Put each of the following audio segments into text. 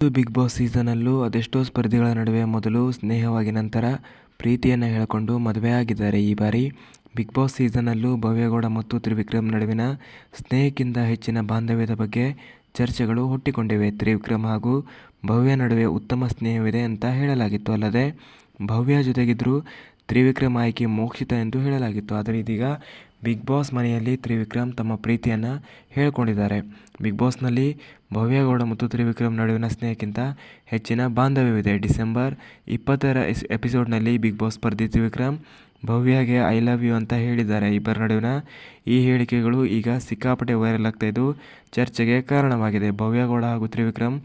Big boss ಸೀಸನಲ್ಲೂ ಅದೆಷ್ಟೋ ಸ್ಪರ್ಧಿಗಳ ನಡುವೆ ಮೊದಲು ಸ್ನೇಹವಾಗಿ ನಂತರ ಪ್ರೀತಿಯನ್ನು ಹೇಳಿಕೊಂಡು ಮದುವೆಯಾಗಿದ್ದಾರೆ ಈ ಬಾರಿ. ಬಿಗ್ ಬಾಸ್ ಸೀಸನಲ್ಲೂ ಭವ್ಯಗೌಡ ಮತ್ತು ತ್ರಿವಿಕ್ರಮ್ ನಡುವಿನ ಸ್ನೇಹಕ್ಕಿಂತ ಹೆಚ್ಚಿನ ಬಾಂಧವ್ಯದ ಬಗ್ಗೆ ಚರ್ಚೆಗಳು ಹುಟ್ಟಿಕೊಂಡಿವೆ. ತ್ರಿವಿಕ್ರಮ್ ಹಾಗೂ ಭವ್ಯ ನಡುವೆ ಉತ್ತಮ ಸ್ನೇಹವಿದೆ ಅಂತ ಹೇಳಲಾಗಿತ್ತು. ಅಲ್ಲದೆ ಭವ್ಯ ಜೊತೆಗಿದ್ದರೂ ತ್ರಿವಿಕ್ರಮ್ ಆಯ್ಕೆ ಮೋಕ್ಷಿತ ಎಂದು ಹೇಳಲಾಗಿತ್ತು. ಆದರೆ ಇದೀಗ ಬಿಗ್ ಬಾಸ್ ಮನೆಯಲ್ಲಿ ತ್ರಿವಿಕ್ರಮ್ ತಮ್ಮ ಪ್ರೀತಿಯನ್ನು ಹೇಳಿಕೊಂಡಿದ್ದಾರೆ. ಬಿಗ್ ಬಾಸ್ನಲ್ಲಿ ಭವ್ಯಗೌಡ ಮತ್ತು ತ್ರಿವಿಕ್ರಮ್ ನಡುವಿನ ಸ್ನೇಹಕ್ಕಿಂತ ಹೆಚ್ಚಿನ ಬಾಂಧವ್ಯವಿದೆ. ಡಿಸೆಂಬರ್ ಇಪ್ಪತ್ತರ ಎಸ್, ಎಪಿಸೋಡ್ನಲ್ಲಿ ಬಿಗ್ ಬಾಸ್ ಸ್ಪರ್ಧಿ ತ್ರಿವಿಕ್ರಮ್ ಭವ್ಯಗೆ ಐ ಲವ್ ಯು ಅಂತ ಹೇಳಿದ್ದಾರೆ. ಇಬ್ಬರ ನಡುವಿನ ಈ ಹೇಳಿಕೆಗಳು ಈಗ ಸಿಕ್ಕಾಪಟ್ಟೆ ವೈರಲ್ ಆಗ್ತಾ ಇದ್ದು ಚರ್ಚೆಗೆ ಕಾರಣವಾಗಿದೆ. ಭವ್ಯಗೌಡ ಹಾಗೂ ತ್ರಿವಿಕ್ರಮ್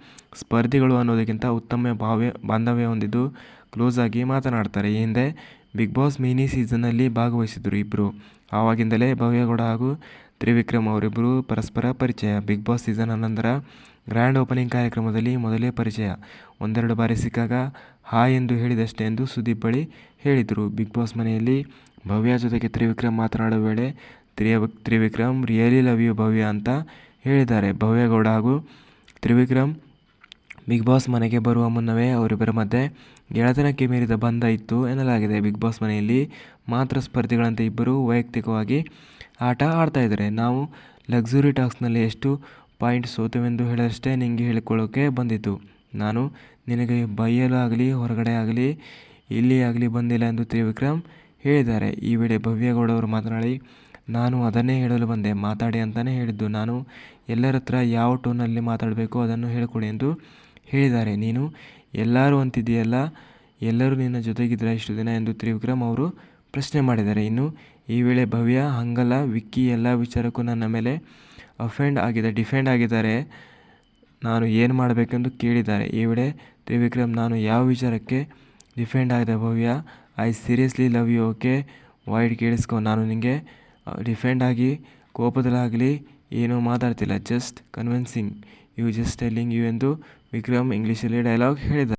ಸ್ಪರ್ಧಿಗಳು ಅನ್ನೋದಕ್ಕಿಂತ ಉತ್ತಮ ಭಾವ್ಯ, ಬಾಂಧವ್ಯ ಹೊಂದಿದ್ದು ಕ್ಲೋಸ್ ಆಗಿ ಮಾತನಾಡ್ತಾರೆ. ಈ ಹಿಂದೆ ಬಿಗ್ ಬಾಸ್ ಮಿನಿ ಸೀಸನ್ನಲ್ಲಿ ಭಾಗವಹಿಸಿದ್ರು ಇಬ್ಬರು ಆವಾಗಿಂದಲೇ ಭವ್ಯಗೌಡ ಹಾಗೂ ತ್ರಿವಿಕ್ರಮ್ ಅವರಿಬ್ಬರು ಪರಸ್ಪರ ಪರಿಚಯ. ಬಿಗ್ ಬಾಸ್ ಸೀಸನ್ ಹನ್ನೊಂದರ ಗ್ರ್ಯಾಂಡ್ ಓಪನಿಂಗ್ ಕಾರ್ಯಕ್ರಮದಲ್ಲಿ ಮೊದಲೇ ಪರಿಚಯ. ಒಂದೆರಡು ಬಾರಿ ಸಿಕ್ಕಾಗ ಹಾಯ್ ಎಂದು ಹೇಳಿದಷ್ಟೇ ಎಂದು ಸುದೀಪ್ ಬಳಿ ಹೇಳಿದರು. ಬಿಗ್ ಬಾಸ್ ಮನೆಯಲ್ಲಿ ಭವ್ಯ ಜೊತೆಗೆ ತ್ರಿವಿಕ್ರಮ್ ಮಾತನಾಡುವ ವೇಳೆ, ತ್ರಿಯ, Trivikram, really love you Bhavya ಅಂತ ಹೇಳಿದ್ದಾರೆ. ಭವ್ಯಗೌಡ ಹಾಗೂ ತ್ರಿವಿಕ್ರಮ್ ಬಿಗ್ ಬಾಸ್ ಮನೆಗೆ ಬರುವ ಮುನ್ನವೇ ಅವರಿಬ್ಬರ ಮಧ್ಯೆ ಗೆಳೆತನಕ್ಕೆ ಮೀರಿದ ಬಂಧ ಇತ್ತು ಎನ್ನಲಾಗಿದೆ. ಬಿಗ್ ಬಾಸ್ ಮನೆಯಲ್ಲಿ ಮಾತ್ರ ಸ್ಪರ್ಧಿಗಳಂತೆ ಇಬ್ಬರು ವೈಯಕ್ತಿಕವಾಗಿ ಆಟ ಆಡ್ತಾ ಇದ್ದಾರೆ. ನಾವು ಲಕ್ಸುರಿ ಟಾಕ್ಸ್ನಲ್ಲಿ ಎಷ್ಟು ಪಾಯಿಂಟ್ ಸೋತವೆಂದು ಹೇಳಷ್ಟೇ ನಿಂಗೆ ಹೇಳಿಕೊಳ್ಳೋಕೆ ಬಂದಿತ್ತು ನಾನು ನಿನಗೆ ಬೈಯಲು ಆಗಲಿ, ಹೊರಗಡೆ ಆಗಲಿ, ಇಲ್ಲಿ ಆಗಲಿ ಬಂದಿಲ್ಲ ಎಂದು ತ್ರಿವಿಕ್ರಮ್ ಹೇಳಿದ್ದಾರೆ. ಈ ವೇಳೆ ಭವ್ಯಗೌಡ ಅವರು ಮಾತನಾಡಿ, ನಾನು ಅದನ್ನೇ ಹೇಳಲು ಬಂದೆ. ಮಾತಾಡಿ ಅಂತಲೇ ಹೇಳಿದ್ದು. ನಾನು ಎಲ್ಲರ ಹತ್ರ ಯಾವ ಟೋನಲ್ಲಿ ಮಾತಾಡಬೇಕು ಅದನ್ನು ಹೇಳಿಕೊಡಿ ಎಂದು ಹೇಳಿದ್ದಾರೆ. ನೀನು ಎಲ್ಲರೂ ಅಂತಿದೆಯಲ್ಲ ಎಲ್ಲರೂ ನಿನ್ನ ಜೊತೆಗಿದ್ರೆ ಇಷ್ಟು ದಿನ ಎಂದು ತ್ರಿವಿಕ್ರಮ್ ಅವರು ಪ್ರಶ್ನೆ ಮಾಡಿದ್ದಾರೆ. ಇನ್ನು ಈ ವೇಳೆ ಭವ್ಯ, ಹಂಗಲ, ವಿಕ್ಕಿ ಎಲ್ಲ ವಿಚಾರಕ್ಕೂ ನನ್ನ ಮೇಲೆ ಅಫೆಂಡ್ ಆಗಿದೆ ಡಿಫೆಂಡ್ ಆಗಿದ್ದಾರೆ. ನಾನು ಏನು ಮಾಡಬೇಕೆಂದು ಕೇಳಿದ್ದಾರೆ. ಈ ವೇಳೆ ತ್ರಿವಿಕ್ರಮ್, ನಾನು ಯಾವ ವಿಚಾರಕ್ಕೆ ಡಿಫೆಂಡ್ ಆಗಿದೆ Bhavya? I seriously love you okay wait ಕೇಳಿಸ್ಕೊ. ನಾನು ನಿನಗೆ ಡಿಫೆಂಡ್ ಆಗಿ ಕೋಪದಲ್ಲಾಗಲಿ ಏನೂ ಮಾತಾಡ್ತಿಲ್ಲ just convincing you just telling you ಎಂದು ವಿಕ್ರಮ್ ಇಂಗ್ಲೀಷಲ್ಲಿ ಡೈಲಾಗ್ ಹೇಳಿದ್ದಾರೆ